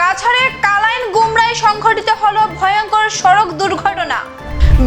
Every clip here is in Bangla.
কাছাড়ে কালাইন গুমরায় সংঘটিত হলো ভয়ঙ্কর সড়ক দুর্ঘটনা।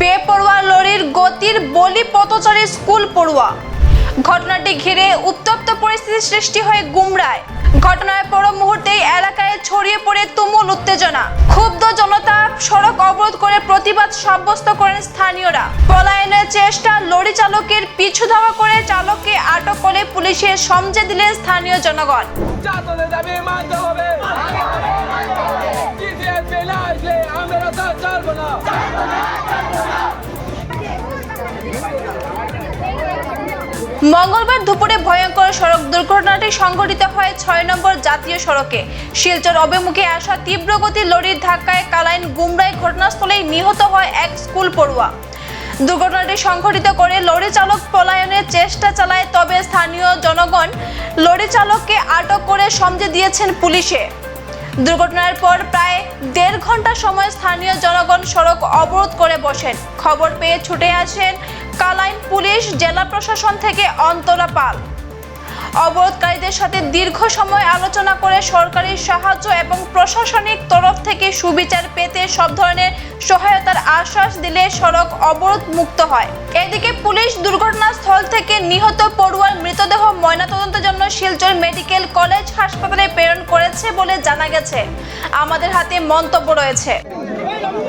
বেপরোয়া লরির গতির বলি পথচারী স্কুল পড়ুয়া। ঘটনাটি ঘিরে উত্তপ্ত পরিস্থিতি সৃষ্টি হয় গুমরায়। ঘটনায় পর মুহূর্তেই এলাকায় ছড়িয়ে পড়ে তুমুল উত্তেজনা। ক্ষুব্ধ জনতা সড়ক অবরোধ করে প্রতিবাদ সাব্যস্ত করেন স্থানীয়রা। পলায়নের চেষ্টা, লরি চালকের পিছু ধাওয়া করে চালককে আটক করে পুলিশের সমঝে দিলেন স্থানীয় জনগণ। মঙ্গলবার দুপুরে ভয়ঙ্কর সড়ক দুর্ঘটনাটি সংঘটিত হয় ছয় নম্বর জাতীয় সড়কে। শিলচর অভিমুখে আসা তীব্রগতির লরির ধাক্কায় কালাইন গুমরাই ঘটনাস্থলেই নিহত হয় এক স্কুল পড়ুয়া। দুর্ঘটনাটি সংঘটিত করে লরি চালক পলায়নের চেষ্টা চালায়, তবে স্থানীয় জনগণ লরি চালককে আটক করে সমঝে দিয়েছেন পুলিশে। দুর্ঘটনার পর প্রায় দেড় ঘণ্টা সময় স্থানীয় জনগণ সড়ক অবরোধ করে বসেন। খবর পেয়ে ছুটে আসেন কালাইন পুলিশ, জেলা প্রশাসন থেকে অন্তরা পাল। অবরোধকারীদের সাথে দীর্ঘ সময় আলোচনা করে সরকারি সাহায্য এবং প্রশাসনিক তরফ থেকে সুবিচার পেতে সব ধরনের সহায়তার আশ্বাস দিলে সড়ক অবরোধ মুক্ত হয়। এদিকে পুলিশ দুর্ঘটনাস্থল থেকে নিহত পড়ুয়ার মৃতদেহ ময়নাতদন্তের জন্য শিলচর মেডিকেল কলেজ হাসপাতালে প্রেরণ করেছে বলে জানা গেছে। আমাদের হাতে মন্তব্য রয়েছে।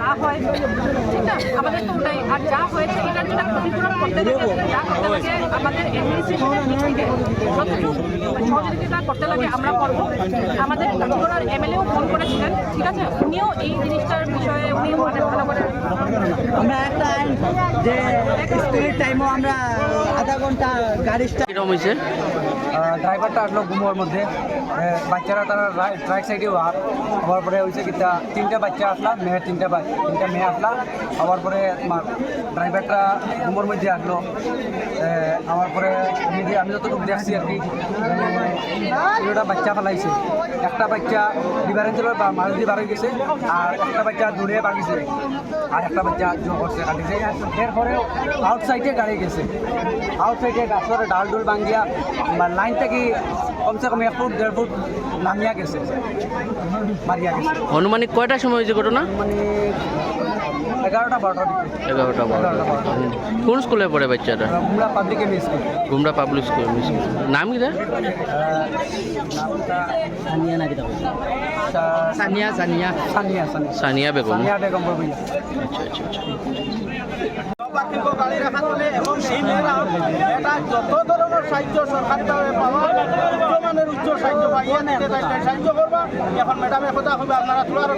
না হয় ঠিক না আমাদের তো ওটাই। আর যা হয়েছে এটার জন্য ক্ষতিপূরণ করতে যা করতে লাগে আমাদের অ্যাডমিনিস্ট্রেশনের দিক থেকে যতটুকু সহযোগিতা করতে লাগে আমরা করব। আমাদের এমএলএ এমএলএও ফোন করেছিলেন ঠিক আছে? উনিও এই জিনিসটার বিষয়ে উনিও অনেক ভালো করে আমরা একটা যে স্কুলের টাইমও আমরা আধা ঘণ্টা গাড়ি কীরকম হয়েছে? ড্রাইভারটা আসলো ঘুমোর মধ্যে। বাচ্চারা তারা ট্রাক সাইডে আর হওয়ার পরে হয়েছে কি তিনটা বাচ্চা আসলা মেয়ের তিনটা তিনটা মেয়ে আসলা। হওয়ার পরে ড্রাইভারটা ঘুমোর মধ্যে আসলো। আমার পরে আমি যতটুকু দেখছি আর কি দুটা বাচ্চা ফেলাইছে একটা বাচ্চা ডিফারেন্সের বা মারুতি বার হয়ে গেছে আর একটা বাচ্চা দূরে বাগিছে আর একটা বাচ্চা করছে কাটিছে এরপরে আউটসাইডে গাড়ি গেছে। আউটসাইডে গাছের ডাল ডুল ভাঙ্গিয়া বা লাইন থেকে কমসে কম এক ফুট দেড় ফুট নামিয়া গেছে মারিয়া গেছে। অনুমানিক কয়টার সময় হয়েছে ঘটনা? মানে এগারোটা বারোটার দিকে এগারোটা বারোটা। কোন স্কুলে পড়ে বাচ্চাটা? আমরা public school. Gumra public school নাম কি সানিয়া সানিয়া সানিয়া। সানিয়া সানিয়া। সানিয়া বেগম। সানিয়া বেগম আচ্ছা আচ্ছা আচ্ছা। পার্থক্য গাড়ি রাখা চলে এবং সেই মেয়েরা এটা যত ধরনের সাহায্য সরকার দ্বারা পাওয়া উচ্চমানের উচ্চ সাহায্য পাইয়া দিতে সাহায্য করবা এখন ম্যাডামের কথা হবে আপনারা তোলার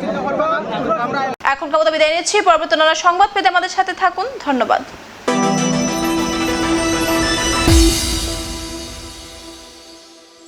চিন্তা করবা আমরা এখন কথা বিদায় নিচ্ছি। পরবর্তী সংবাদ পেতে আমাদের সাথে থাকুন। ধন্যবাদ।